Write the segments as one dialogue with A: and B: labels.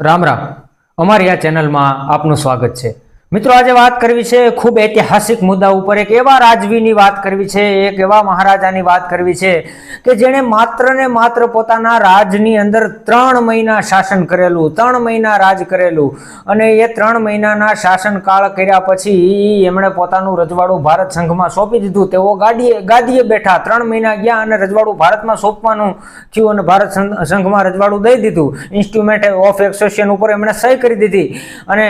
A: રામ રામ. અમારી આ ચેનલમાં આપનું સ્વાગત છે. મિત્રો, આજે વાત કરવી છે ખૂબ ઐતિહાસિક મુદ્દા ઉપર. એક એવા રાજવીની વાત કરવી છે, એક એવા મહારાજાની વાત કરવી છે કે જેણે માત્ર ને માત્ર પોતાના રાજની અંદર ત્રણ મહિના શાસન કરેલું, ત્રણ મહિના રાજ કરેલું અને એ ત્રણ મહિનાના શાસનકાળ કર્યા પછી એમણે પોતાનું રજવાડું ભારત સંઘમાં સોંપી દીધું. તેઓ ગાડીએ, ગાદીએ બેઠા ત્રણ મહિના ગયા અને રજવાડું ભારતમાં સોંપવાનું થયું અને ભારત સંઘમાં રજવાડું દઈ દીધું. ઇન્સ્ટ્રુમેન્ટ ઓફ એક્સેશન ઉપર એમણે સહી કરી દીધી અને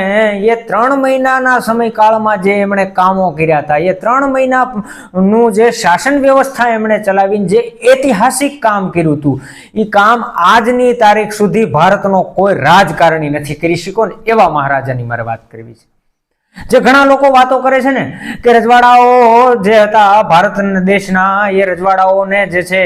A: એ ત્રણ મહિનાના સમયકાળમાં જે એમણે કામો કર્યા હતા, એ ત્રણ મહિનાનું જે શાસન વ્યવસ્થા એમણે ચલાવીને જે ઐતિહાસિક કામ કર્યું હતું એ કામ આજની તારીખ સુધી ભારતનો કોઈ રાજકારણી નથી કરી શક્યો ને એવા મહારાજાની મારે વાત કરવી છે. જે ઘણા લોકો વાતો કરે છે ને, કે રજવાડાઓ જે હતા ભારત દેશના, એ રજવાડાઓને જે છે,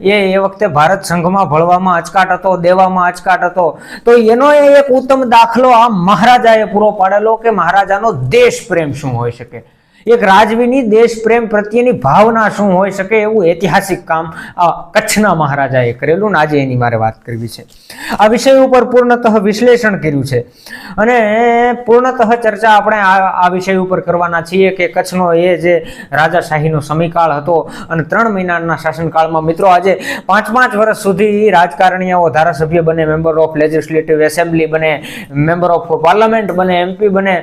A: એ એ વખતે ભારત સંઘમાં ભળવામાં અચકાટ હતો, દેવામાં અચકાટ હતો. તો એનો એ એક ઉત્તમ દાખલો આ મહારાજાએ પૂરો પાડેલો કે મહારાજાનો દેશ પ્રેમ શું હોઈ શકે? એક રાજવીની દેશ પ્રેમ પ્રત્યેની ભાવના શું હોઈ શકે એવું ઐતિહાસિક કામ આ કચ્છના મહારાજાએ કરેલું ને આજે એની મારે વાત કરવી છે. આ વિષય ઉપર પૂર્ણતઃ વિશ્લેષણ કર્યું છે. અને પૂર્ણતઃ ચર્ચા આપણે આ વિષય ઉપર કરવાના છીએ કે કચ્છનો એ જે રાજાશાહીનો સમયકાળ હતો અને ત્રણ મહિનાના શાસનકાળમાં મિત્રો આજે પાંચ પાંચ વર્ષ સુધી રાજકારણીઓ, ધારાસભ્ય બને મેમ્બર ઓફ લેજિસ્લેટિવ એસેમ્બલી બને મેમ્બર ઓફ પાર્લામેન્ટ બને એમપી બને,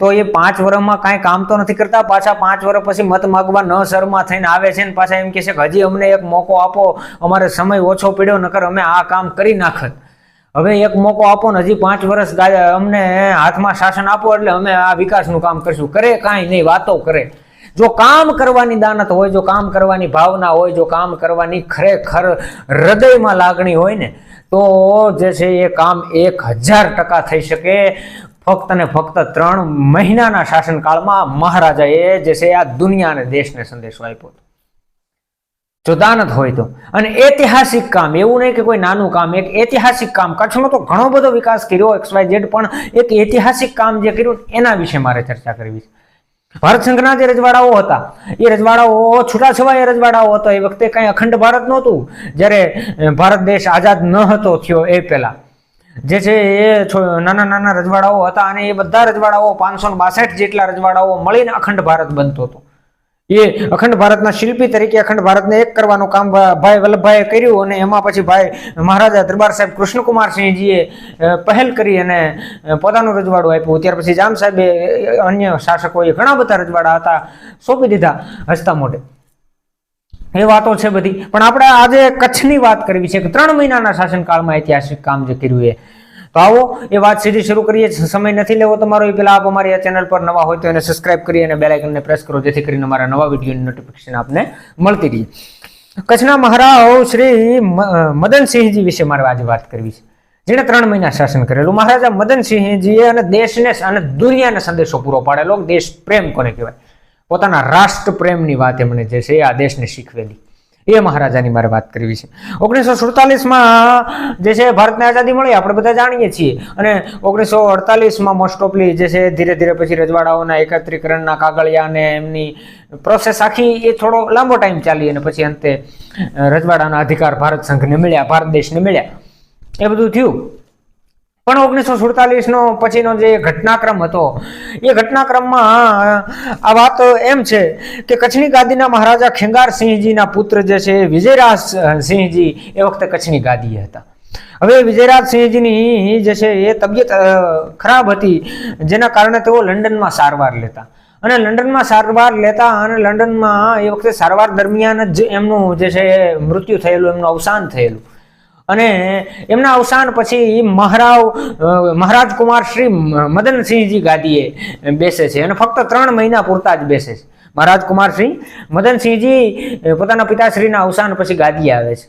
A: તો એ પાંચ વર્ષમાં કાંઈ કામ તો નથી કરતા પાછા પાંચ વર્ષ પછી મત માગવા ન શરમાં થઈને આવે છે ને પાછા એમ કહે છે કે હજી અમને એક મોકો આપો, અમારે સમય ઓછો પડ્યો, નકર અમે આ કામ કરી નાખત. હવે એક મોકો આપો ને હજી પાંચ વર્ષ અમને હાથમાં શાસન આપો એટલે અમે આ વિકાસનું કામ કરશું. કરે કાંઈ નહીં, વાતો કરે. જો કામ કરવાની દાનત હોય, જો કામ કરવાની ભાવના હોય, જો કામ કરવાની ખરેખર હૃદયમાં લાગણી હોય ને, તો જે છે એ કામ એક હજાર ટકા થઈ શકે. ફક્ત ને ફક્ત ત્રણ મહિનાના શાસનકાળમાં મહારાજાએ જે છે આ દુનિયા અને દેશને સંદેશો આપ્યો હતો. જો દાનત હોય તો. અને ઐતિહાસિક કામ, એવું નહીં કે કોઈ નાનું કામ, એક ઐતિહાસિક કામ. કચ્છનો તો ઘણો બધો વિકાસ કર્યો એક્સ વાય ઝેડ, પણ એક ઐતિહાસિક કામ જે કર્યું એના વિશે મારે ચર્ચા કરવી છે. ભારત સંઘના જે રજવાડાઓ હતા, એ રજવાડાઓ છૂટાછવાયા રજવાડાઓ હતો. એ વખતે કંઈ અખંડ ભારત નહોતું. જ્યારે ભારત દેશ આઝાદ ન હતો થયો એ પહેલા. જે છે એ નાના નાના રજવાડાઓ હતા અને એ બધા રજવાડાઓ પાંચસો બાસઠ જેટલા રજવાડાઓ મળીને અખંડ ભારત બનતો હતો. એ અખંડ ભારતના શિલ્પી તરીકે અખંડ ભારતને એક કરવાનું કામ ભાઈ વલ્લભભાઈએ કર્યું અને એમાં પછી ભાઈ મહારાજા દરબાર સાહેબ કૃષ્ણકુમારસિંહજીએ પહેલ કરી અને પોતાનું રજવાડું આપ્યું. ત્યાર પછી જામ સાહેબે અન્ય શાસકોએ ઘણા બધા રજવાડા હતા સોંપી દીધા હસતા મોઢે. એ વાતો છે બધી. પણ આપણે આજે કચ્છની વાત કરવી છે કે ત્રણ મહિનાના શાસનકાળમાં ઐતિહાસિક કામ જે કર્યું એ. તો આવો, એ વાત સીધી શરૂ કરીએ. સમય નથી લેવો તમારો. એ પેલા આપ અમારી આ ચેનલ પર નવા હોય તો એને સબસ્ક્રાઇબ કરી અને બેલ આઇકનને પ્રેસ કરો, જેથી કરીને અમારા નવા વિડીયોની નોટિફિકેશન આપને મળતી રહી. કચ્છના મહારાવ શ્રી મદનસિંહજી વિશે મારે આજે વાત કરવી છે. જેણે ત્રણ મહિના શાસન કરેલું. મહારાજા મદનસિંહજીએ અને દેશને અને દુનિયાને સંદેશો પૂરો પાડેલો. દેશ પ્રેમ કોને કહેવાય? પોતાના રાષ્ટ્ર પ્રેમની વાત એમણે જે છે આ દેશને શીખવેલી. એ મહારાજાની મારે વાત કરવી છે. ઓગણીસો સુડતાલીસમાં જે છે ભારતને આઝાદી મળી, આપણે બધા જાણીએ છીએ. અને ઓગણીસો અડતાલીસમાં મોસ્ટ ઓફલી જે છે ધીરે ધીરે પછી રજવાડાઓના એકત્રીકરણના કાગળિયા અને એમની પ્રોસેસ આખી એ થોડો લાંબો ટાઈમ ચાલી અને પછી અંતે રજવાડાના અધિકાર ભારત સંઘને મળ્યા, ભારત દેશને મળ્યા. એ બધું થયું. પણ ઓગણીસો સુડતાલીસનો પછીનો જે ઘટનાક્રમ હતો, એ ઘટનાક્રમમાં આ વાત એમ છે કે કચ્છની ગાદીના મહારાજા ખેંગારસિંહજીના પુત્ર જે છે, વિજયરાજ સિંહજી, એ વખતે કચ્છની ગાદીએ હતા. હવે વિજયરાજ સિંહજીની જે છે, એ તબિયત ખરાબ હતી, જેના કારણે તેઓ લંડનમાં સારવાર લેતા. અને લંડનમાં સારવાર લેતા અને લંડનમાં એ વખતે સારવાર દરમિયાન જ એમનું જે છે મૃત્યુ થયેલું, એમનું અવસાન થયેલું. અને એમના અવસાન પછી મહારાવ મહારાજ કુમાર શ્રી મદનસિંહજી ગાદીએ બેસે છે અને ફક્ત ત્રણ મહિના પૂરતા જ બેસે છે. મહારાજ કુમાર શ્રી મદનસિંહજી પોતાના પિતાશ્રીના અવસાન પછી ગાદીએ આવે છે.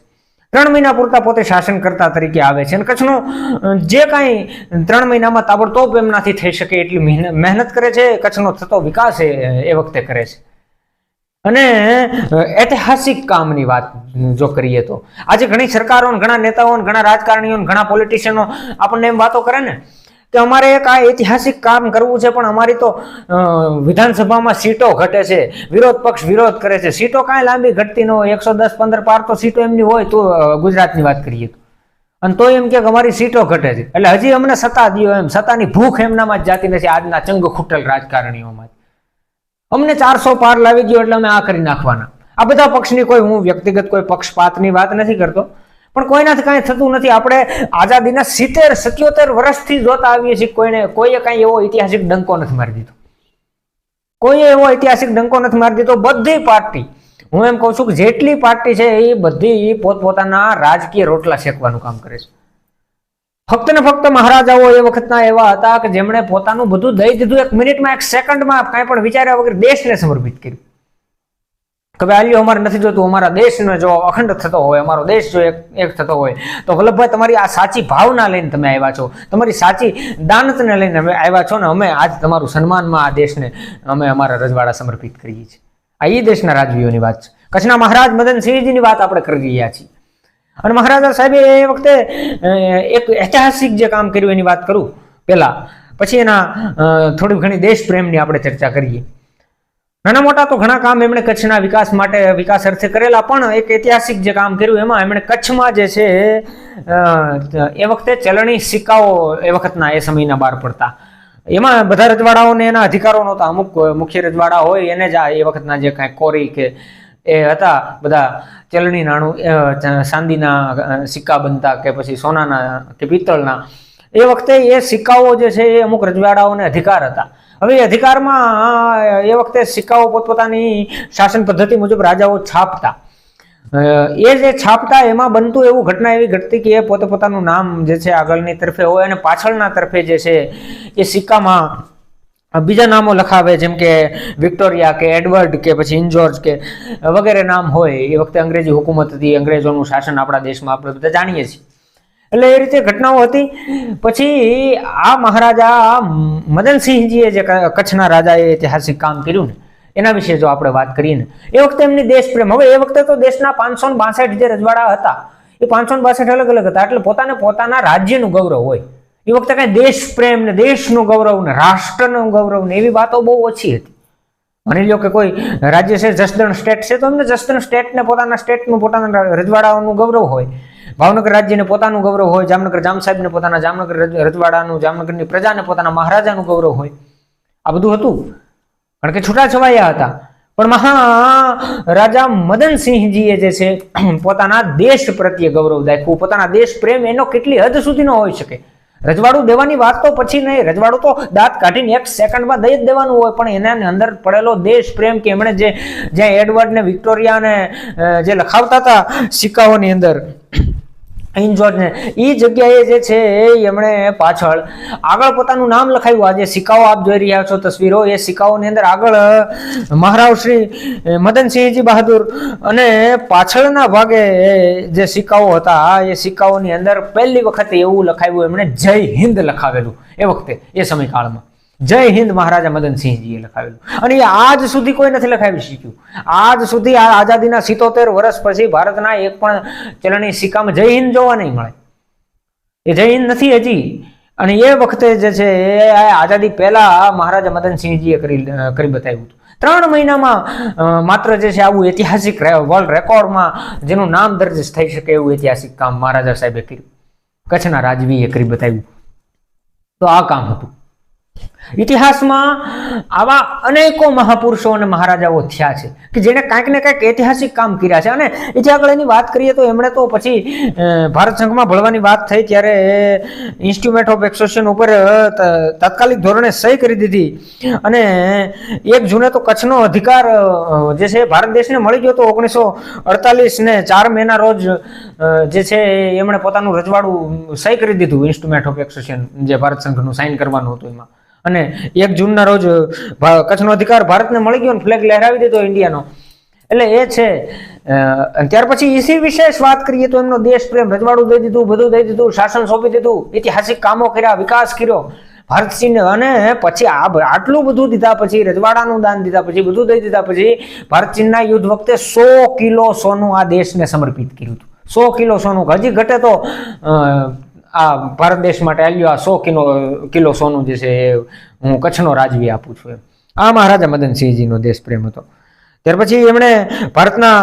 A: ત્રણ મહિના પૂરતા પોતે શાસન કરતા તરીકે આવે છે અને કચ્છનો જે કાંઈ ત્રણ મહિનામાં તાબડતોબ એમનાથી થઈ શકે એટલી મહેનત કરે છે, કચ્છનો થતો વિકાસ એ વખતે કરે છે. અને ઐતિહાસિક કામની વાત જો કરીએ તો. આજે ઘણી સરકારો ઘણા નેતાઓ ઘણા રાજકારણીઓ ઘણા પોલિટિશિયનો આપણને એમ વાતો કરે ને કે અમારે એક આ ઐતિહાસિક કામ કરવું છે, પણ અમારી તો વિધાનસભામાં સીટો ઘટે છે, વિરોધ પક્ષ વિરોધ કરે છે. સીટો કાંઈ લાંબી ઘટતી ન હોય. એકસો દસ પંદર પાર તો સીટો એમની હોય તો ગુજરાતની વાત કરીએ તો. અને તો એમ કે અમારી સીટો ઘટે છે. એટલે હજી અમને સત્તા દો એમ. સત્તાની ભૂખ એમનામાં જ જાતી નથી. આજના ચંગ ખૂટલ રાજકારણીઓમાં. અમને ચારસો પાર લાવી ગયો એટલે અમે આ કરી નાખવાના. આ બધા પક્ષની કોઈ, હું વ્યક્તિગત કોઈ પક્ષપાતની વાત નથી કરતો, પણ કોઈનાથી કાંઈ થતું નથી. આપણે આઝાદીના સિત્તેર, સત્યોતેર વર્ષથી જોતા આવીએ છીએ, કોઈને, કોઈએ કાંઈ એવો ઐતિહાસિક ડંકો નથી મારી દીધો. કોઈએ એવો ઐતિહાસિક ડંકો નથી મારી દીધો. બધી પાર્ટી, હું એમ કહું છું કે જેટલી પાર્ટી છે, એ બધી પોતપોતાના રાજકીય રોટલા શેકવાનું કામ કરે છે. ફક્ત ને ફક્ત મહારાજાઓ એ વખતના એવા હતા કે જેમણે પોતાનું બધું દઈ દીધું. એક મિનિટમાં, એક સેકન્ડમાં કાંઈ પણ વિચાર્યા વગર દેશને સમર્પિત કર્યું. કે ભાઈ, આલ્યો અમારે નથી જોતું, અમારા દેશનો જો અખંડ થતો હોય, અમારો દેશ જો એક થતો હોય, તો વલ્લભભાઈ, તમારી આ સાચી ભાવના લઈને તમે આવ્યા છો. તમારી સાચી દાનતને લઈને અમે આવ્યા છો ને અમે આજ તમારું સન્માનમાં આ દેશને અમે અમારા રજવાડા સમર્પિત કરીએ છીએ. આ એ દેશના રાજવીઓની વાત છે. કચ્છના મહારાજ મદનસિંહજીની વાત આપણે કરી રહ્યા છીએ. અને મહારાજા સાહેબે એ વખતે એક ઐતિહાસિક જે કામ કર્યું એની વાત કરું પહેલા. પછી એના થોડી ઘણી દેશ પ્રેમની આપણે ચર્ચા કરીએ. નાના મોટા તો ઘણા કામ એમણે કચ્છના વિકાસ માટે, વિકાસ અર્થે કરેલા, પણ એક ઐતિહાસિક જે કામ કર્યું એમાં એમણે કચ્છમાં જે છે એ વખતે ચલણી સિક્કાઓ એ વખતના, એ સમયના બહાર પડતા. એમાં બધા રજવાડાઓને એના અધિકારો નહોતા. અમુક મુખ્ય રજવાડા હોય, એને જ આ એ વખતના જે કાંઈ કોરી કે એ હતા બધા ચલણી નાણું ચાંદીના સિક્કા બનતા કે પછી સોનાના કે પિત્તળના. એ વખતે એ સિક્કાઓ જે છે એ અમુક રજવાડાઓને અધિકાર હતા. હવે એ અધિકારમાં એ વખતે સિક્કાઓ પોતપોતાની શાસન પદ્ધતિ મુજબ રાજાઓ છાપતા. એ જે છાપતા એમાં બનતું એવું ઘટના એવી ઘટતી કે એ પોતે પોતાનું નામ જે છે આગળની તરફે હોય અને પાછળના તરફે જે છે એ સિક્કામાં બીજા નામો લખાવે, જેમ કે વિક્ટોરિયા કે એડવર્ડ કે પછી ઇન્જોર્જ કે વગેરે નામ હોય, એ વખતે અંગ્રેજી હુકુમત હતી, અંગ્રેજોનું શાસન આપણા દેશમાં, આપણે બધા જાણીએ છીએ. એટલે એ રીતે ઘટનાઓ હતી. પછી આ મહારાજા મદનસિંહજીએ જે કચ્છના રાજાએ ઐતિહાસિક કામ કર્યું ને, એના વિશે જો આપણે વાત કરીએ ને, એ વખતે એમની દેશ પ્રેમ હવે એ વખતે તો દેશના પાંચસો બાસઠ જે રજવાડા હતા, એ પાંચસો બાસઠ અલગ અલગ હતા, એટલે પોતાને પોતાના રાજ્યનું ગૌરવ હોય. એ વખતે કઈ દેશ પ્રેમ ને દેશનું ગૌરવ ને રાષ્ટ્રનું ગૌરવ ને એવી વાતો બહુ ઓછી હતી. માની લો કે કોઈ રાજ્ય છે, જસદણ સ્ટેટ છે, તો એમને જસદણ સ્ટેટને પોતાના સ્ટેટનું પોતાના રજવાડાઓનું ગૌરવ હોય. ભાવનગર રાજ્યને પોતાનું ગૌરવ હોય, જામનગર જામ સાહેબને પોતાના જામનગર રજવાડાનું, જામનગરની પ્રજાને પોતાના મહારાજાનું ગૌરવ હોય. આ બધું હતું. કારણ કે છૂટા છવાયા હતા. પણ મહા રાજા મદનસિંહજીએ જે છે, પોતાના દેશ પ્રત્યે ગૌરવ દાખવું પોતાના દેશ પ્રેમ એનો કેટલી હદ સુધીનો હોઈ શકે? રજવાડું દેવાની વાત તો પછી નહીં. રજવાડું તો દાંત કાઢીને એક સેકન્ડમાં દઈ જ દેવાનું હોય. પણ એના અંદર પડેલો દેશ પ્રેમ કે એમણે જે, જ્યાં એડવર્ડ ને વિક્ટોરિયા ને જે લખાવતા હતા સિક્કાઓની અંદર ઇન્જોર્જને એ જગ્યાએ જે છે એમણે પાછળ આગળ પોતાનું નામ લખાયું. આજે સિક્કાઓ આપ જોઈ રહ્યા છો તસવીરો. એ સિક્કાઓની અંદર આગળ મહારાવ શ્રી મદનસિંહજી બહાદુર અને પાછળના ભાગે જે સિક્કાઓ હતા, એ સિક્કાઓની અંદર પહેલી વખત એવું લખાવ્યું એમણે જય હિન્દ લખાવેલું એ વખતે, એ સમયકાળમાં. જય હિન્દ મહારાજા મદનસિંહજીએ લખાવેલું. અને એ આજ સુધી કોઈ નથી લખાવી શક્યું. આજ સુધી આ આઝાદીના સિત્તોતેર વર્ષ પછી ભારતના એક પણ ચલણી સિક્કામાં જય હિન્દ જોવા નહીં મળે. એ જય હિન્દ નથી હજી. અને એ વખતે જે છે એ આઝાદી પહેલા મહારાજા મદનસિંહજીએ કરી કરી બતાવ્યું હતું. ત્રણ મહિનામાં માત્ર જે છે આવું ઐતિહાસિક વર્લ્ડ રેકોર્ડમાં જેનું નામ દર્જ થઈ શકે એવું ઐતિહાસિક કામ મહારાજા સાહેબે કર્યું. કચ્છના રાજવીએ કરી બતાવ્યું. તો આ કામ હતું. ઇતિહાસમાં આવા અનેકો મહાપુરુષો અને મહારાજાઓ થયા છે કે જેણે કાંઈક ને કાંઈક ઐતિહાસિક કામ કર્યા છે. અને એથી એની વાત કરીએ તો એમણે તો પછી ભારત સંઘમાં ભળવાની વાત થઈ ત્યારે ઇન્સ્ટ્રુમેન્ટ ઓફ એક્સોસિએશન ઉપર તાત્કાલિક ધોરણે સહી કરી દીધી. અને એક જૂને તો કચ્છનો અધિકાર જે છે ભારત દેશને મળી ગયો તો ઓગણીસો અડતાલીસ ને ચાર મેના રોજ જે છે એમણે પોતાનું રજવાડું સહી કરી દીધું ઇન્સ્ટ્રુમેન્ટ ઓફ એક્સોસિએશન જે ભારત સંઘનું સાઇન કરવાનું હતું એમાં. અને એક જૂનના રોજ કચ્છનો અધિકાર ભારતને મળી ગયો અને ફ્લેગ લહેરાવી દીધો ઇન્ડિયાનો. એટલે એ છે ત્યાર પછી ઈસી વિશેષ વાત કરીએ તો એમનો દેશ પ્રેમ, રજવાડું દઈ દીધું, બધું દઈ દીધું, શાસન સોંપી દીધું, ઐતિહાસિક કામો કર્યા, વિકાસ કર્યો. ભારત ચીન અને પછી આ આટલું બધું દીધા પછી, રજવાડાનું દાન દીધા પછી, બધું દઈ દીધા પછી, ભારત ચીનના યુદ્ધ વખતે સો કિલો સોનું આ દેશને સમર્પિત કર્યું હતું. સો કિલો સોનું. હજી ઘટે તો આ ભારત દેશ માટે આલ્યો આ સો કિલો કિલો સોનું જે છે એ હું કચ્છનો રાજવી આપું છું એમ. આ મહારાજા મદનસિંહજીનો દેશ પ્રેમ હતો. ત્યાર પછી એમણે ભારતના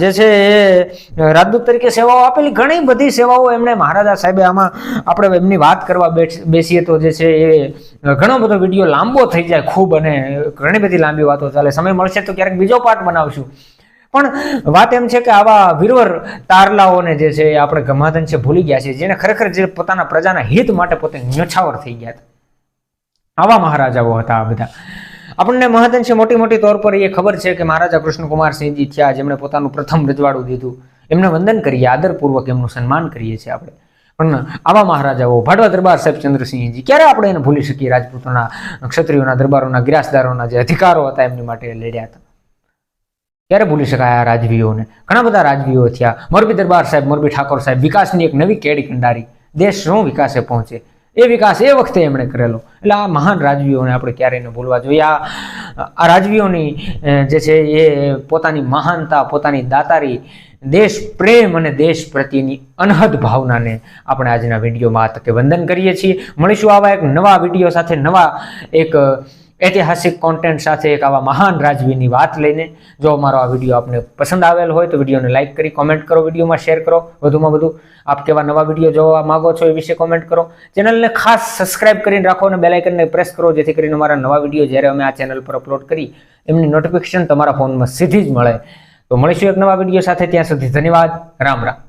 A: જે છે એ રાજદૂત તરીકે સેવાઓ આપેલી ઘણી બધી સેવાઓ એમણે મહારાજા સાહેબે આમાં આપણે એમની વાત કરવા બેસીએ તો જે છે એ ઘણો બધો વીડિયો લાંબો થઈ જાય ખૂબ અને ઘણી બધી લાંબી વાતો ચાલે. સમય મળશે તો ક્યારેક બીજો પાર્ટ બનાવશું. પણ વાત એમ છે કે આવા વીરવર તારલાઓને જે છે એ આપણે ગમાધન છે ભૂલી ગયા છે, જેને ખરેખર જે પોતાના પ્રજાના હિત માટે પોતે ન્યોછાવર થઈ ગયા હતા. આવા મહારાજાઓ હતા આ બધા. આપણને મહાજન છે મોટી મોટી તોર પર એ ખબર છે કે મહારાજા કૃષ્ણકુમારસિંહજી થયા, જેમણે પોતાનું પ્રથમ રજવાડું દીધું. એમને વંદન કરીએ, આદરપૂર્વક એમનું સન્માન કરીએ છીએ આપણે. પણ આવા મહારાજાઓ, ભાડવા દરબાર સાહેબ ચંદ્રસિંહજી, ક્યારે આપણે એને ભૂલી શકીએ? રાજપૂતોના, ક્ષત્રિયોના, દરબારોના, ગિરાસદારોના જે અધિકારો હતા એમની માટે લડ્યા હતા. ક્યારે ભૂલી શકાય આ રાજવીઓને. ઘણા બધા રાજવીઓ થયા. મોરબી દરબાર સાહેબ, મોરબી ઠાકોર સાહેબ વિકાસની એક નવી કેડી કંડારી દેશ શું વિકાસે પહોંચે. એ વિકાસ એ વખતે એમણે કરેલો. એટલે આ મહાન રાજવીઓને આપણે ક્યારેય ન ભૂલવા જોઈએ. આ આ રાજવીઓની જે છે એ પોતાની મહાનતા, પોતાની દાતારી, દેશ પ્રેમ અને દેશ પ્રત્યેની અનહદ ભાવનાને આપણે આજના વિડીયોમાં તકે વંદન કરીએ છીએ. મળીશું આવા એક નવા વીડિયો સાથે, નવા એક ઐતિહાસિક કોન્ટેન્ટ સાથે એક આવા મહાન રાજવીની વાત લઈને જો અમારો આ વીડિયો આપને પસંદ આવેલ હોય તો વિડીયોને લાઇક કરી કોમેન્ટ કરો વિડીયોમાં શેર કરો. વધુમાં વધુ આપ કેવા નવા વીડિયો જોવા માગો છો એ વિશે કોમેન્ટ કરો. ચેનલને ખાસ સબસ્ક્રાઇબ કરીને રાખો અને બેલાઇકનને પ્રેસ કરો, જેથી કરીને અમારા નવા વીડિયો જ્યારે અમે આ ચેનલ પર અપલોડ કરી, એમની નોટિફિકેશન તમારા ફોનમાં સીધી જ મળે. તો મળીશું એક નવા વીડિયો સાથે. ત્યાં સુધી ધન્યવાદ. રામ રામ.